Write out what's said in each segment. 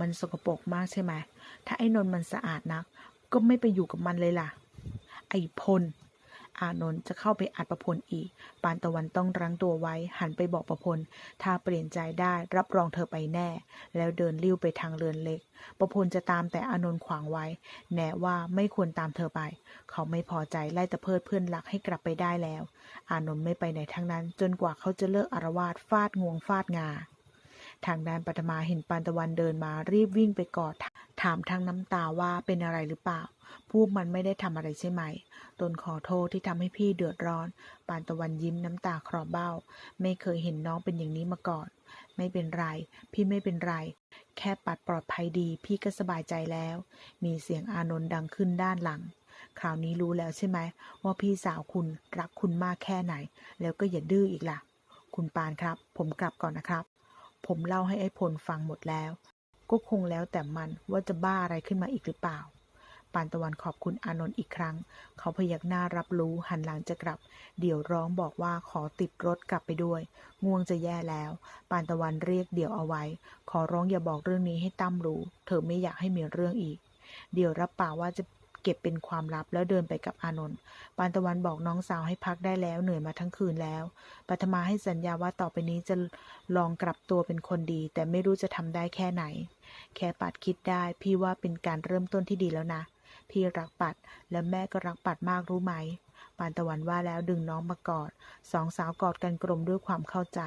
มันสกปรกมากใช่ไหม ถ้าไอ้นนท์มันสะอาดนัก ก็ไม่ไปอยู่กับมันเลยล่ะ ไอ้พล อานนท์จะเข้าไปอัดประพลอีก ปานตะวันต้องรั้งตัวไว้ หันไปบอกประพล ถ้าเปลี่ยนใจได้รับรองเธอไปแน่ แล้วเดินลิ้วไปทางเรือนเล็ก ประพลจะตามแต่อานนท์ขวางไว้ แน่ว่าไม่ควรตามเธอไป เขาไม่พอใจไล่ตะเพิดเพื่อนรักให้กลับไปได้แล้ว อานนท์ไม่ไปไหนทั้งนั้น จนกว่าเขาจะเลิกอารวาสฟาดงวงฟาดงา ทางด้านปัทมาเห็นปานตะวันเดินมารีบวิ่งไปกอด ถามทั้งน้ำตาว่าเป็นอะไรหรือเปล่า พวกมันไม่ได้ทำอะไรใช่ไหม ตนขอโทษที่ทำให้พี่เดือดร้อน ปานตะวันยิ้มน้ำตาคลอเบ้า ไม่เคยเห็นน้องเป็นอย่างนี้มาก่อน ไม่เป็นไร พี่ไม่เป็นไร แค่ปัดปลอดภัยดี พี่ก็สบายใจแล้ว มีเสียงอานนท์ดังขึ้นด้านหลังคราวนี้รู้แล้วใช่ไหมว่าพี่สาวคุณรักคุณมากแค่ไหน แล้วก็อย่าดื้ออีกล่ะ คุณปานครับ ผมกลับก่อนนะครับ ผมเล่าให้ไอ้พลฟังหมดแล้ว ก็คงแล้วแต่มันว่าจะบ้าอะไรขึ้นมาอีกหรือเปล่า ปานตะวันขอบคุณอานนท์อีกครั้ง เขาพยักหน้ารับรู้หันหลังจะกลับ เดี๋ยวร้องบอกว่าขอติดรถกลับไปด้วย ง่วงจะแย่แล้ว ปานตะวันเรียกเดี๋ยวเอาไว้ ขอร้องอย่าบอกเรื่องนี้ให้ตั้มรู้ เธอไม่อยากให้มีเรื่องอีก เดี๋ยวรับปากว่าจะ เก็บเป็นความลับแล้วเดินไปกับอานนท์ปานตะวันบอกน้องสาวให้พักได้แล้วเหนื่อยมาทั้งคืนแล้วปัทมาให้สัญญาว่าต่อไปนี้จะลองกลับตัวเป็นคนดี แต่ไม่รู้จะทำได้แค่ไหน แค่ปัดคิดได้ พี่ว่าเป็นการเริ่มต้นที่ดีแล้วนะ พี่รักปัดและแม่ก็รักปัดมากรู้ไหมปานตะวันว่าแล้วดึงน้องมากอดสองสาวกอดกันกลมด้วยความเข้าใจ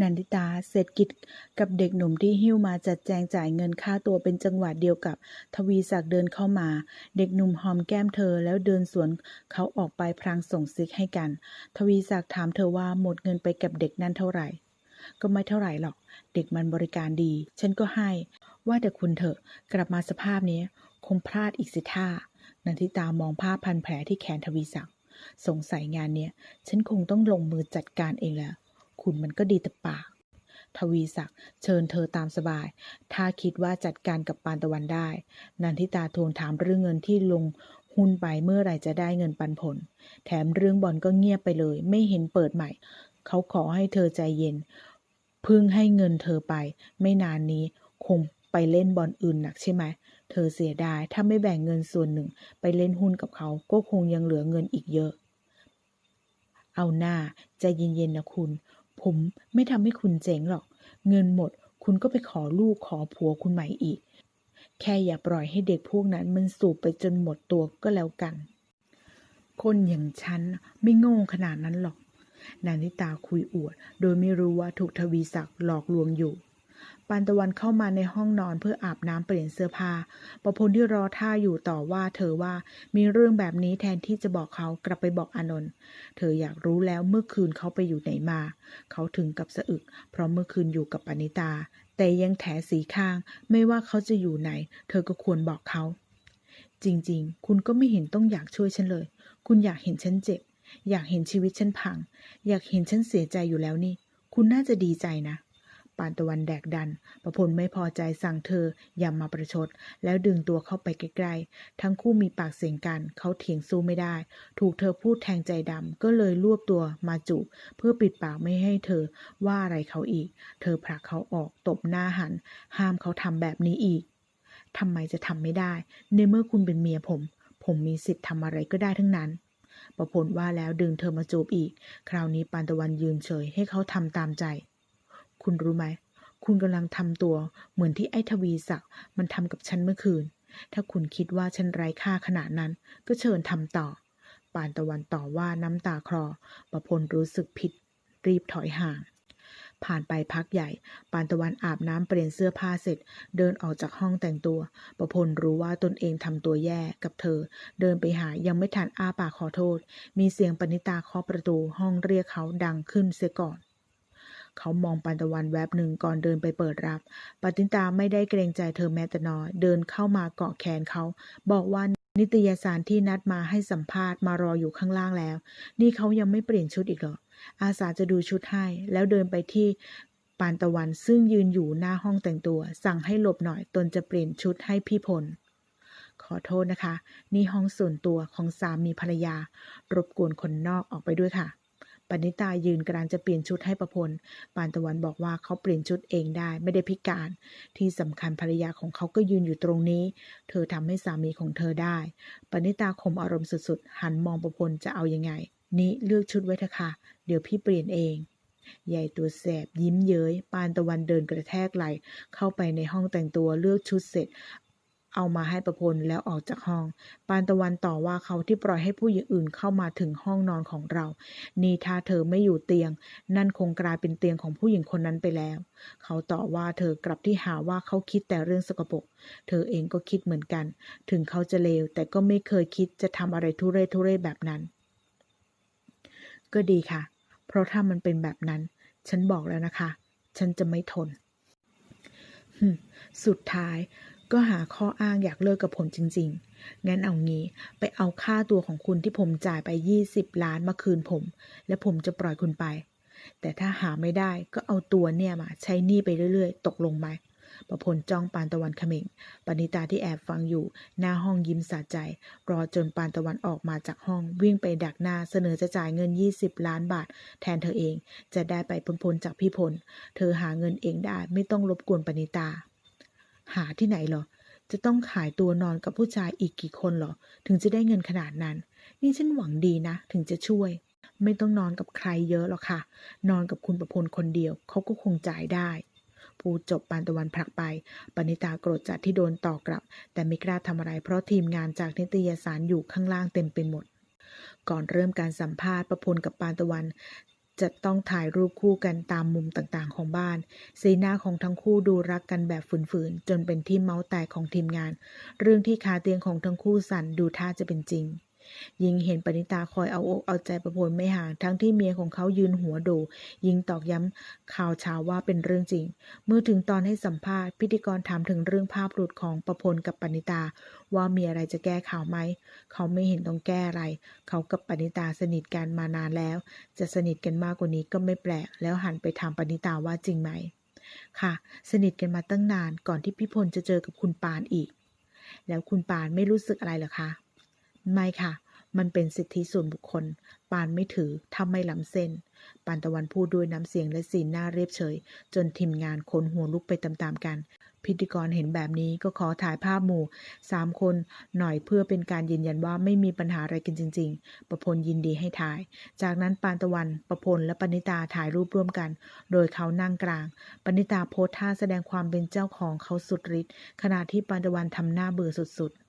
นันทิตาเสร็จกิจกับเด็กหนุ่มที่หิ้วมาจัดแจงจ่ายเงินค่าตัวเป็นจังหวะเดียวกับ ทวีศักดิ์เดินเข้ามา เด็กหนุ่มหอมแก้มเธอแล้วเดินสวนเขาออกไปพลางส่งซิกให้กัน ทวีศักดิ์ถามเธอว่าหมดเงินไปกับเด็กนั่นเท่าไหร่ ก็ไม่เท่าไหร่หรอก เด็กมันบริการดี ฉันก็ให้ ว่าแต่คุณเถอะกลับมาสภาพนี้คงพลาดอีกสิท่านันทิตามองภาพพันแผลที่แขนทวีศักดิ์สงสัยงานเนี้ย ฉันคงต้องลงมือจัดการเองแล้ว คุณมันก็ดีแต่ปาก ทวีศักดิ์เชิญเธอตามสบาย ถ้าคิดว่าจัดการกับปานตะวันได้ นันทิตาทวงถามเรื่องเงินที่ลงหุ้นไปเมื่อไหร่จะได้เงินปันผล แถมเรื่องบอลก็เงียบไปเลย ไม่เห็นเปิดใหม่ เขาขอให้เธอใจเย็น พึ่งให้เงินเธอไป ไม่นานนี้คงไปเล่นบอลอื่นหนักใช่ไหม เธอเสียดาย ถ้าไม่แบ่งเงินส่วนหนึ่ง ไปเล่นหุ้นกับเขาก็คงยังเหลือเงินอีกเยอะ เอาหน้าใจเย็นๆนะคุณ ผมไม่ทำให้คุณเจ๋งหรอก เงินหมด คุณก็ไปขอลูกขอผัวคุณใหม่อีก แค่อย่าปล่อยให้เด็กพวกนั้นมันสูบไปจนหมดตัวก็แล้วกัน คนอย่างฉันไม่โง่ขนาดนั้นหรอก นานิตาคุยอวด โดยไม่รู้ว่าถูกทวีศักดิ์หลอกลวงอยู่ ปานตะวันเข้ามาในห้องนอนเพื่ออาบน้ำเปลี่ยนเสื้อผ้าประพลที่รอท่าอยู่ต่อว่าเธอว่ามีเรื่องแบบนี้แทนที่จะบอกเขากลับไปบอกอานนท์เธออยากรู้แล้วเมื่อคืนเขาไปอยู่ไหนมา เขาถึงกับสะอึก เพราะเมื่อคืนอยู่กับปณิตา แต่ยังแถสีข้าง ไม่ว่าเขาจะอยู่ไหน เธอก็ควรบอกเขา จริงๆ คุณก็ไม่เห็นต้องอยากช่วยฉันเลย คุณอยากเห็นฉันเจ็บ อยากเห็นชีวิตฉันพัง อยากเห็นฉันเสียใจอยู่แล้วนี่ คุณน่าจะดีใจนะ ปานตะวันแดกดัน ประพลไม่พอใจสั่งเธออย่ามาประชด แล้วดึงตัวเข้าไปใกล้ๆ ทั้งคู่มีปากเสียงกัน เขาเถียงสู้ไม่ได้ ถูกเธอพูดแทงใจดำ ก็เลยรวบตัวมาจูบเพื่อปิดปากไม่ให้เธอว่าอะไรเขาอีก เธอผลักเขาออกตบหน้าหัน ห้ามเขาทำแบบนี้อีกทำไมจะทำไม่ได้ ในเมื่อคุณเป็นเมียผม ผมมีสิทธิ์ทำอะไรก็ได้ทั้งนั้นประพลว่าแล้วดึงเธอมาจูบอีก คราวนี้ปานตะวันยืนเฉยให้เขาทำตามใจ คุณรู้ไหม คุณกำลังทำตัวเหมือนที่ไอ้ทวีศักดิ์มันทำกับฉันเมื่อคืน ถ้าคุณคิดว่าฉันไร้ค่าขนาดนั้น ก็เชิญทำต่อ ปานตะวันต่อว่าน้ำตาคลอประพลรู้สึกผิด รีบถอยห่าง ผ่านไปพักใหญ่ ปานตะวันอาบน้ำเปลี่ยนเสื้อผ้าเสร็จ เดินออกจากห้องแต่งตัว ประพลรู้ว่าตนเองทำตัวแย่กับเธอ เดินไปหายังไม่ทันอ้าปากขอโทษ มีเสียงปณิตาเคาะประตูห้องเรียกเขาดังขึ้นเสียก่อน เขามองปานตะวันแวบหนึ่งก่อนเดินไปเปิดรับปณิตาไม่ได้เกรงใจเธอแม้แต่น้อย เดินเข้ามาเกาะแขนเขา บอกว่านิตยสารที่นัดมาให้สัมภาษณ์มารออยู่ข้างล่างแล้ว นี่เขายังไม่เปลี่ยนชุดอีกหรอ อาสาจะดูชุดให้ แล้วเดินไปที่ปานตะวันซึ่งยืนอยู่หน้าห้องแต่งตัว สั่งให้หลบหน่อยตนจะเปลี่ยนชุดให้พี่พล ขอโทษนะคะ นี่ห้องส่วนตัวของสามีภรรยา รบกวนคนนอกออกไปด้วยค่ะ ปณิตายืนกลังจะเปลี่ยนชุดให้ประพล ปานตะวันบอกว่าเขาเปลี่ยนชุดเองได้ไม่ได้พิการ ที่สำคัญภรรยาของเขาก็ยืนอยู่ตรงนี้ เธอทำให้สามีของเธอได้ ปณิตาข่มอารมณ์สุดๆ หันมองประพลจะเอายังไง นี่เลือกชุดไว้เถอะค่ะ เดี๋ยวพี่เปลี่ยนเองใหญ่ตัวแสบยิ้มเย้ย ปานตะวันเดินกระแทกไหลเข้าไปในห้องแต่งตัวเลือกชุดเสร็จ เอามาให้ประพลแล้วออกจากห้อง ปานตะวันต่อว่าเขาที่ปล่อยให้ผู้หญิงอื่นเข้ามาถึงห้องนอนของเรา นี่ถ้าเธอไม่อยู่เตียง นั่นคงกลายเป็นเตียงของผู้หญิงคนนั้นไปแล้ว เขาต่อว่าเธอกลับที่หาว่าเขาคิดแต่เรื่องสกปรก เธอเองก็คิดเหมือนกัน ถึงเขาจะเลว แต่ก็ไม่เคยคิดจะทำอะไรทุเรศทุเรศแบบนั้น ก็ดีค่ะ เพราะถ้ามันเป็นแบบนั้น ฉันบอกแล้วนะคะ ฉันจะไม่ทน สุดท้าย ก็หาข้ออ้างอยากเลิกกับผมจริง ๆ งั้นเอางี้ไปเอาค่าตัวของคุณที่ผมจ่ายไป 20 ล้านมาคืนผม และผมจะปล่อยคุณไป แต่ถ้าหาไม่ได้ก็เอาตัวเนี่ยมาใช้หนี้ไปเรื่อย ๆ ตกลงไหมประพลจ้องปานตะวันเขม็งปณิตาที่แอบฟังอยู่ หน้าห้องยิ้มสะใจ รอจนปานตะวันออกมาจากห้อง วิ่งไปดักหน้าเสนอจะจ่ายเงิน 20 ล้านบาท แทนเธอเอง จะได้ไปพ้นๆจากพี่พล เธอหาเงินเองได้ไม่ต้องรบกวนปณิตา หาที่ไหนเหรอ จะต้องขายตัวนอนกับผู้ชายอีกกี่คนเหรอ ถึงจะได้เงินขนาดนั้น นี่ฉันหวังดีนะ ถึงจะช่วย ไม่ต้องนอนกับใครเยอะหรอกค่ะ นอนกับคุณประพลคนเดียว เขาก็คงจ่ายได้พูดจบปานตะวันผลักไป ปณิตาโกรธจัดที่โดนต่อกลับ แต่ไม่กล้าทำอะไรเพราะทีมงานจากนิตยสารอยู่ข้างล่างเต็มไปหมด ก่อนเริ่มการสัมภาษณ์ประพลกับปานตะวัน จะต้องถ่ายรูปคู่กันตามมุมต่างๆ ของบ้าน สีหน้าของทั้งคู่ดูรักกันแบบฝืนๆ จนเป็นที่เมาส์แตกของทีมงาน เรื่องที่คาเตียงของทั้งคู่สั่นดูท่าจะเป็นจริง ยิงเห็นปณิตาคอยเอาอกเอาใจประพลไม่ห่าง ทั้งที่เมียของเขายืนหัวโดยิงตอกย้ำข่าวเช้าว่าเป็นเรื่องจริง เมื่อถึงตอนให้สัมภาษณ์พิธีกรถามถึงเรื่องภาพหลุดของประพลกับปณิตา ว่ามีอะไรจะแก้ข่าวไหม เขาไม่เห็นต้องแก้อะไร เขากับปณิตาสนิทกันมานานแล้ว จะสนิทกันมากกว่านี้ก็ไม่แปลก แล้วหันไปถามปณิตาว่าจริงไหม ค่ะ สนิทกันมาตั้งนานก่อนที่พี่พลจะเจอกับคุณปานอีก แล้วคุณปานไม่รู้สึกอะไรหรอคะ ไม่ค่ะ มันเป็นสิทธิส่วนบุคคล ปานไม่ถือทำไม่ล้ำเส้น ปานตะวันพูดด้วยน้ำเสียงและสีหน้าเรียบเฉย จนทีมงานขนหัวลุกไปตามๆกัน พิธีกรเห็นแบบนี้ก็ขอถ่ายภาพหมู่สามคนหน่อยเพื่อเป็นการยืนยันว่าไม่มีปัญหาอะไรกันจริง ๆ ประพลยินดีให้ถ่าย จากนั้นปานตะวัน ประพลและปณิตาถ่ายรูปร่วมกัน โดยเขานั่งกลาง ปณิตาโพสท่าแสดงความเป็นเจ้าของเขาสุดฤทธิ์ขณะที่ปานตะวันทำหน้าเบื่อสุดๆ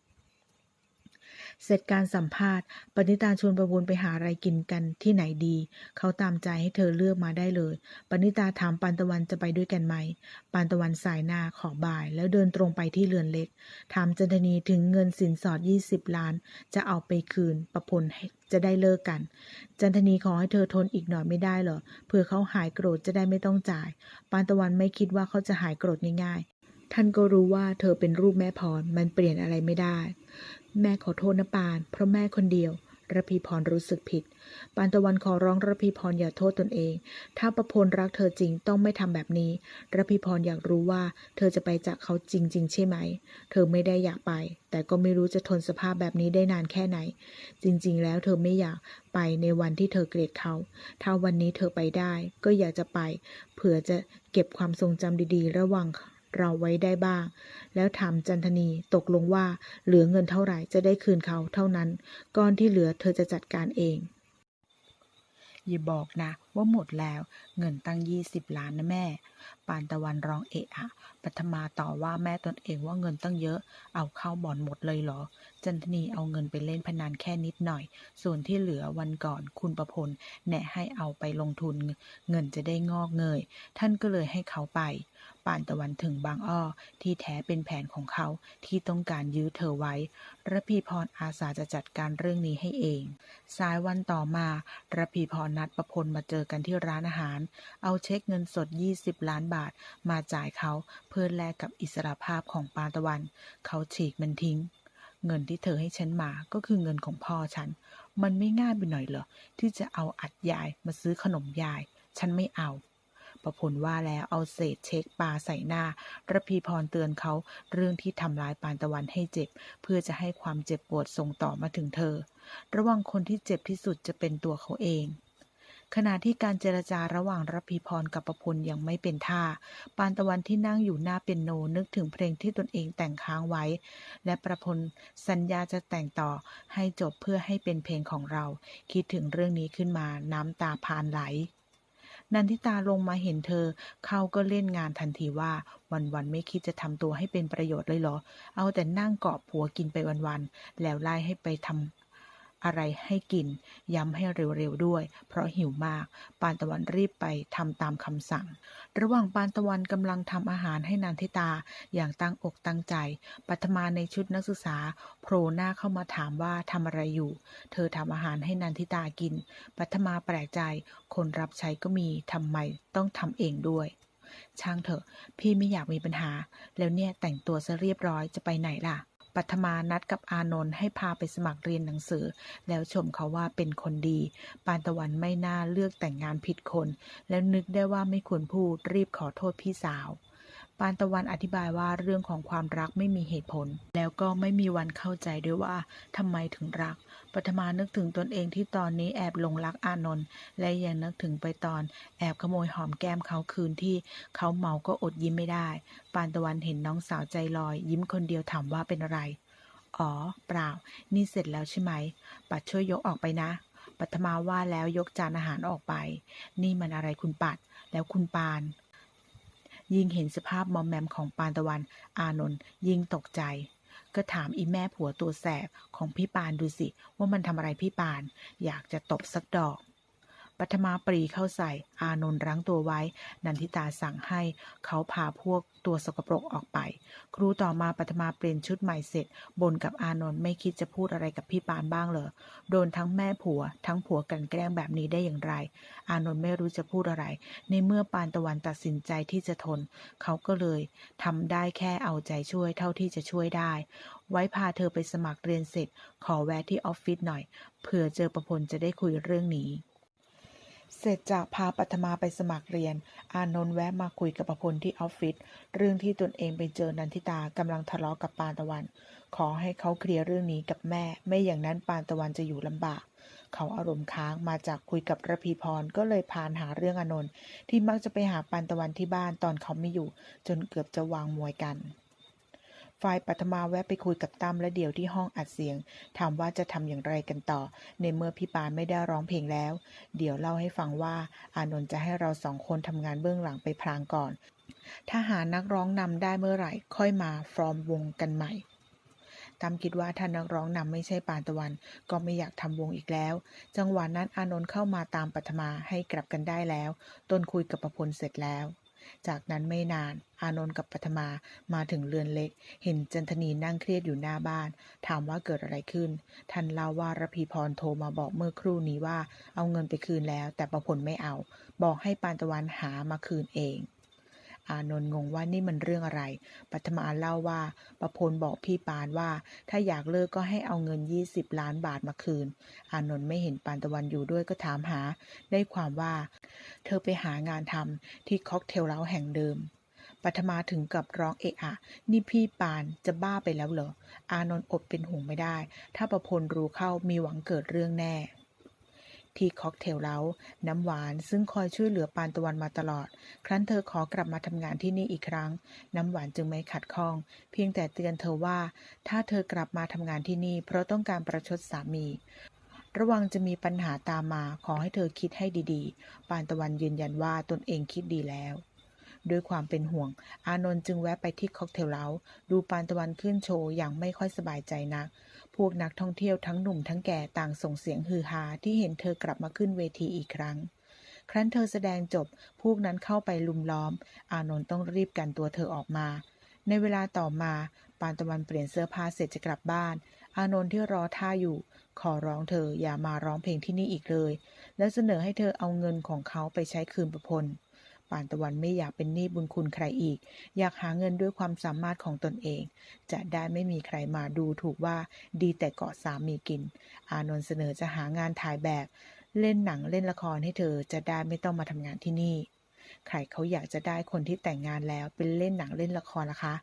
เสร็จการสัมภาษณ์ ปณิตาชวนประพลไปหาอะไรกินกันที่ไหนดี เขาตามใจให้เธอเลือกมาได้เลย ปณิตาถามปานตะวันจะไปด้วยกันไหม ปานตะวันสายหน้าขอบ่าย แล้วเดินตรงไปที่เรือนเล็ก ถามจันทนีถึงเงินสินสอด 20 ล้าน จะเอาไปคืน ประพลจะได้เลิกกัน จันทนีขอให้เธอทนอีกหน่อยไม่ได้เหรอเพื่อเขาหายโกรธจะได้ไม่ต้องจ่าย ปานตะวันไม่คิดว่าเขาจะหายโกรธง่าย ท่านก็รู้ว่าเธอเป็นรูปแม่พรมันเปลี่ยนอะไรไม่ได้ แม่ขอโทษนะปาน เพราะแม่คนเดียวระพีพรรู้สึกผิด ปานตะวันขอร้องระพีพรอย่าโทษตนเอง ถ้าประพลรักเธอจริงต้องไม่ทำแบบนี้ระพีพรอยากรู้ว่า เธอจะไปจากเขาจริง ๆ ใช่ไหม เธอไม่ได้อยากไป แต่ก็ไม่รู้จะทนสภาพแบบนี้ได้นานแค่ไหน จริง ๆ แล้วเธอไม่อยากไปในวันที่เธอเกลียดเขา ถ้าวันนี้เธอไปได้ ก็อยากจะไป เผื่อจะเก็บความทรงจำดี ๆ ระหว่าง เราไว้ได้บ้าง แล้วถามจันทนีตกลงว่าเหลือเงินเท่าไหร่จะได้คืนเขาเท่านั้น ก้อนที่เหลือเธอจะจัดการเองอย่าบอกนะ ว่าหมดแล้วเงินตั้งยี่สิบล้านนะแม่ ปานตะวันร้องเอะอะปัทมาต่อว่าแม่ตนเองว่าเงินตั้งเยอะ เอาเข้าบ่อนหมดเลยเหรอ จันทนีเอาเงินไปเล่นพนันแค่นิดหน่อย ส่วนที่เหลือวันก่อนคุณประพลแนะให้เอาไปลงทุน เงินจะได้งอกเงย ท่านก็เลยให้เขาไป ปานตะวันถึงบางอ้อ ที่แท้เป็นแผนของเขาที่ต้องการยื้อเธอไว้ระพีพรอาสาจะจัดการเรื่องนี้ให้เอง สายวันต่อมาระพีพรนัดประพลมาเจอกันที่ร้านอาหาร เอาเช็คเงินสด 20 ล้านบาท มาจ่ายเขาเพื่อแลกกับอิสรภาพของปานตะวัน เขาฉีกมันทิ้ง เงินที่เธอให้ฉันมาก็คือเงินของพ่อฉัน มันไม่ง่ายไปหน่อยเหรอที่จะเอาอัดยายมาซื้อขนมยาย ฉันไม่เอา ประพลว่าแล้วเอาเศษเช็คปาใส่หน้าระพีพรเตือนเขาเรื่องที่ทำร้ายปานตะวันให้เจ็บ เพื่อจะให้ความเจ็บปวดส่งต่อมาถึงเธอ ระวังคนที่เจ็บที่สุดจะเป็นตัวเขาเองขณะที่การเจรจาระหว่างรพีพรกับประพลยังไม่เป็นท่า ปานตะวันที่นั่งอยู่หน้าเปียโนนึกถึงเพลงที่ตนเองแต่งค้างไว้ และประพลสัญญาจะแต่งต่อให้จบเพื่อให้เป็นเพลงของเรา คิดถึงเรื่องนี้ขึ้นมาน้ำตาพานไหล นันทิตาลงมาเห็นเธอ เขาก็เล่นงานทันทีว่า วันๆไม่คิดจะทำตัวให้เป็นประโยชน์เลยเหรอ เอาแต่นั่งเกาะผัวกินไปวันๆ แล้วไล่ให้ไปทำ อะไรให้กิน ย้ำให้เร็วๆด้วย เพราะหิวมาก ปานตะวันรีบไปทำตามคำสั่ง ระหว่างปานตะวันกำลังทำอาหารให้นันทิตาอย่างตั้งอกตั้งใจ ปัทมาในชุดนักศึกษา โผล่หน้าเข้ามาถามว่าทำอะไรอยู่ เธอทำอาหารให้นันทิตากิน ปัทมาแปลกใจ คนรับใช้ก็มีทำไมต้องทำเองด้วยช่างเถอะ พี่ไม่อยากมีปัญหา แล้วเนี่ยแต่งตัวซะเรียบร้อยจะไปไหนล่ะ ปัทมานัดกับอานนท์ให้พาไปสมัครเรียนหนังสือ แล้วชมเขาว่าเป็นคนดี ปานตะวันไม่น่าเลือกแต่งงานผิดคน แล้วนึกได้ว่าไม่ควรพูดรีบขอโทษพี่สาว ปานตะวันอธิบายว่าเรื่องของความรักไม่มีเหตุผล แล้วก็ไม่มีวันเข้าใจด้วยว่าทำไมถึงรักปัทมานึกถึงตนเองที่ตอนนี้แอบหลงรักอานนท์และยังนึกถึงไปตอนแอบขโมยหอมแก้มเขาคืนที่เขาเมาก็อดยิ้มไม่ได้ ปานตะวันเห็นน้องสาวใจลอย ยิ้มคนเดียวถามว่าเป็นอะไร อ๋อ เปล่า นี่เสร็จแล้วใช่ไหม ปัดช่วยยกออกไปนะปัทมาว่าแล้วยกจานอาหารออกไป นี่มันอะไรคุณปัด แล้วคุณปาน ยิ่งเห็นสภาพมอมแมมของปานตะวัน อานนท์ยิ่งตกใจ ก็ถามอีแม่ผัวตัวแสบของพี่ปานดูสิ ว่ามันทำอะไรพี่ปาน อยากจะตบสักดอก ปัทมาปรีเข้าใส่ อานนท์รั้งตัวไว้ นันทิตาสั่งให้เขาพาพวกตัวสกปรกออกไป ครูต่อมาปัทมาเปลี่ยนชุดใหม่เสร็จบนกับอานนท์ไม่คิดจะพูดอะไรกับพี่ปานบ้างเหรอโดนทั้งแม่ผัว ทั้งผัวกันแกล้งแบบนี้ได้อย่างไร อานนท์ไม่รู้จะพูดอะไร ในเมื่อปานตะวันตัดสินใจที่จะทน เขาก็เลยทำได้แค่เอาใจช่วยเท่าที่จะช่วยได้ ไว้พาเธอไปสมัครเรียนเสร็จ ขอแวะที่ออฟฟิศหน่อยเผื่อเจอประพลจะได้คุยเรื่องนี้ เสร็จจากพาปัทมาไปสมัครเรียน อานนท์แวะมาคุยกับประพลที่ออฟฟิศเรื่องที่ตนเองไปเจอนันทิตากำลังทะเลาะกับปานตะวัน ขอให้เขาเคลียร์เรื่องนี้กับแม่ ไม่อย่างนั้นปานตะวันจะอยู่ลำบาก เขาอารมณ์ค้างมาจากคุยกับระพีพรก็เลยพานหาเรื่องอานนท์ที่มักจะไปหาปานตะวันที่บ้านตอนเขาไม่อยู่ จนเกือบจะวางมวยกัน ฝ่ายปัทมาแวะไปคุยกับตั้มและเดี่ยวที่ห้องอัดเสียง ถามว่าจะทำอย่างไรกันต่อ ในเมื่อพี่ปานไม่ได้ร้องเพลงแล้ว เดี๋ยวเล่าให้ฟังว่า อานนท์จะให้เราสองคนทำงานเบื้องหลังไปพลางก่อน ถ้าหานักร้องนำได้เมื่อไหร่ ค่อยมาฟอร์มวงกันใหม่ตั้มคิดว่าถ้านักร้องนำไม่ใช่ปานตะวัน ก็ไม่อยากทำวงอีกแล้ว จังหวะนั้นอานนท์เข้ามาตามปัทมาให้กลับกันได้แล้วต้นคุยกับประพลเสร็จแล้ว จากนั้นไม่นาน อานนท์กับปัทมามาถึงเรือนเล็ก เห็นจันทนีนั่งเครียดอยู่หน้าบ้าน ถามว่าเกิดอะไรขึ้นท่านเล่าว่าระพีพรโทรมาบอกเมื่อครู่นี้ว่า เอาเงินไปคืนแล้ว แต่ประผลไม่เอา บอกให้ปานตะวันหามาคืนเอง อานนท์งงว่านี่มันเรื่องอะไร ปัทมาเล่าว่าประพลบอกพี่ปานว่า ถ้าอยากเลิกก็ให้เอาเงิน 20 ล้านบาทมาคืน อานนท์ไม่เห็นปานตะวันอยู่ด้วยก็ถามหา ได้ความว่า เธอไปหางานทำที่ค็อกเทลเล้าแห่งเดิมปัทมาถึงกับร้องเอะอะ นี่พี่ปานจะบ้าไปแล้วเหรอ อานนท์อดเป็นห่วงไม่ได้ ถ้าประพลรู้เข้ามีหวังเกิดเรื่องแน่ ที่ค็อกเทลเล้า น้ำหวานซึ่งคอยช่วยเหลือปานตะวันมาตลอด ครั้นเธอขอกลับมาทำงานที่นี่อีกครั้ง น้ำหวานจึงไม่ขัดข้อง เพียงแต่เตือนเธอว่า ถ้าเธอกลับมาทำงานที่นี่ เพราะต้องการประชดสามี ระวังจะมีปัญหาตามมาขอให้เธอคิดให้ดีๆ ปานตะวันยืนยันว่าตนเองคิดดีแล้วด้วยความเป็นห่วง อานนท์จึงแวะไปที่ค็อกเทลเล้าดูปานตะวันขึ้นโชว์อย่างไม่ค่อยสบายใจนัก วกนักท่องเที่ยวทั้งหนุ่มทั้งแก่ต่างส่งเสียงฮือฮาที่เห็นเธอกลับมาขึ้นเวทีอีกครั้ง ครั้นเธอแสดงจบ พวกนั้นเข้าไปลุมล้อม อานนท์ต้องรีบกันตัวเธอออกมา ในเวลาต่อมา ปานตะวันเปลี่ยนเสื้อผ้าเสร็จจะกลับบ้าน อานนท์ที่รอท่าอยู่ ขอร้องเธออย่ามาร้องเพลงที่นี่อีกเลย และเสนอให้เธอเอาเงินของเขาไปใช้คืนประพล ปานตะวันไม่อยากเป็นหนี้บุญคุณใครอีก อยากหาเงินด้วยความสามารถของตนเอง จะได้ไม่มีใครมาดูถูกว่าดีแต่เกาะสามีกิน อานนท์เสนอจะหางานถ่ายแบบ เล่นหนังเล่นละครให้เธอจะได้ไม่ต้องมาทำงานที่นี่ ใครเขาอยากจะได้คนที่แต่งงานแล้วเป็นเล่นหนังเล่นละครล่ะคะ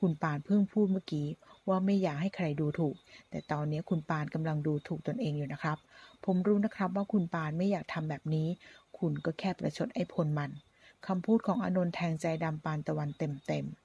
คุณปานเพิ่งพูดเมื่อกี้ว่าไม่อยากให้ใครดูถูก แต่ตอนนี้คุณปานกำลังดูถูกตนเองอยู่นะครับ ผมรู้นะครับว่าคุณปานไม่อยากทำแบบนี้ คุณก็แค่ประชดไอ้พลมันคำพูดของอนนท์แทงใจดำปานตะวันเต็มๆ